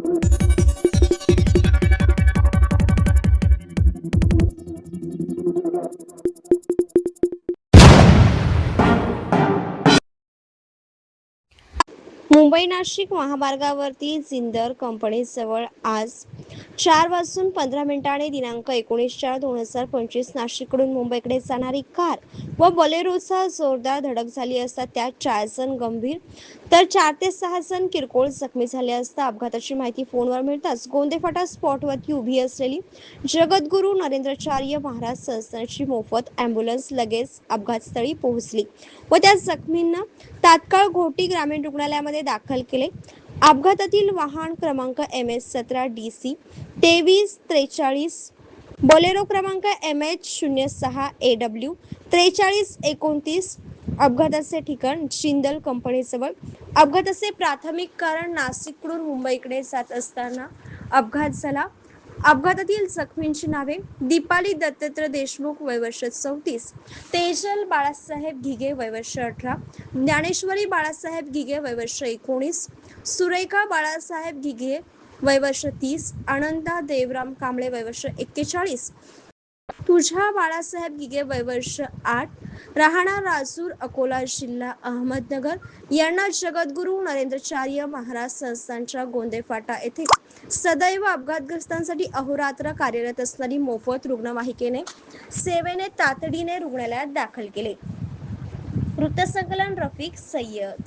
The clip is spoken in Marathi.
thank you मुंबई नाशिक महामार्गावरती जिंदर कंपनीजवळ आज चार वाजून पंधरा मिनिटांनी दिनांक एकोणीस चार दोन हजार पंचवीस नाशिककडून मुंबईकडे जाणारी कार व बलेरोचा जोरदार धडक झाली असता त्यात चार जण गंभीर तर चार ते सहा जण किरकोळ जखमी झाले असता अपघाताची माहिती फोनवर मिळताच गोंदेफाटा स्पॉटवरती उभी असलेली जगद्गुरू नरेंद्रचार्य महाराज संस्थानची मोफत अँब्युलन्स लगेच अपघातस्थळी पोहोचली व त्या जखमींना तात्काळ घोटी ग्रामीण रुग्णालयामध्ये दाखल केले. अपघातातील वाहन क्रमांक एम एस सतरा डी सी तेवीस त्रेचाळीस बोलेरो क्रमांक एम एच शून्य सहा ए डब्ल्यू त्रेचाळीस एकोणतीस अपघाताचे ठिकाण जिंदल कंपनीजवळ अपघाताचे प्राथमिक कारण नाशिककडून मुंबईकडे जात असताना अपघात झाला. अपघातातील जखमींची नावे दीपाली दत्तत्र देशमुख वयवर्ष चौतीस तेजल बाळासाहेब घिगे वयवर्ष अठरा ज्ञानेश्वरी बाळासाहेब घिगे वयवर्ष एकोणीस सुरेखा बाळासाहेब घिगे वयवर्ष तीस अनंता देवराम कांबळे वयवर्ष एक्केचाळीस तुझ्या बाळासाहेब गिगे वयवर्ष आठ राहणार राजूर अकोला जिल्हा अहमदनगर. यांना जगद्गुरू नरेंद्रचार्य महाराज संस्थानच्या गोंदेफाटा येथे सदैव अपघातग्रस्तांसाठी अहोरात्र कार्यरत असणारी मोफत रुग्णवाहिकेने सेवेने तातडीने रुग्णालयात दाखल केले. वृत्तसंकलन रफिक सय्यद